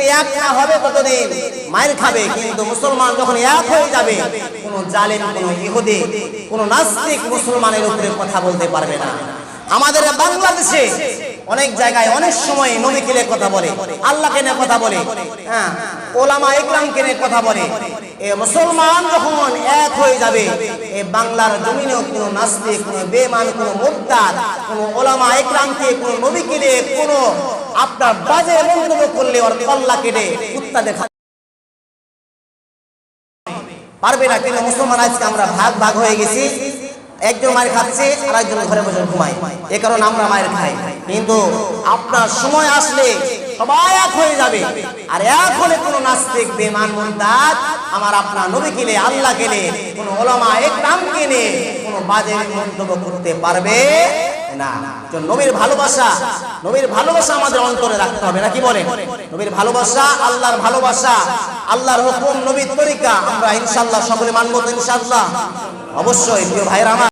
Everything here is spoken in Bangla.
যদি এক না হবে ততদিন মায়ের খাবে, কিন্তু মুসলমান যখন এক হয়ে যাবে, কোনো জালেম, কোনো ইহুদি, কোনো নাস্তিক মুসলমানের উপরে কথা বলতে পারবে না। আমাদের বাংলাদেশে অনেক জায়গায় অনেক সময় নবী কিনে কথা বলে আল্লাহ কেনে কথা বলে হ্যাঁ ওলামা ইকরাম কেনে কথা বলে। এ মুসলমান যখন এক হয়ে যাবে, এ বাংলার জমিনেও কোনো নাস্তিক, কোনো বেমান কোনো মুক্তার কোনো ওলামা ইকরামকে, কোনো নবী কিনে কোনো আপনার বাজে মন্তব্য করলে ওর কল্লা কেটে কুত্তা দেখা পারবে না, কিন্তু মুসলমান আজকে আমরা ভাগ ভাগ হয়ে গেছি। একজন মায়ের খাচ্ছে আর একজন ঘরে বসে ঘুমায়। এ কারণে আমরা মায়ের খাই। কিন্তু আপনার সময় আসলে সবাই এক হয়ে যাবে। আর এক হলে কোনো নাস্তিক বেমান মুন্দাজ আমার আপনার নবী কিনে, আল্লাহ কেনে, কোনো ওলামা একরাম কেনে, কোনো বাজে মন্তব্য করতে পারবে না। তো নবীর ভালোবাসা নবীর ভালোবাসা আমাদের অন্তরে রাখতে হবে নাকি বলে নবীর ভালোবাসা, আল্লাহর ভালোবাসা, আল্লাহর হুকুম, নবীর তরিকা আমরা ইনশাল্লাহ সকলে মানবো তো ইনশাআল্লাহ। অবশ্যই, প্রিয় আমার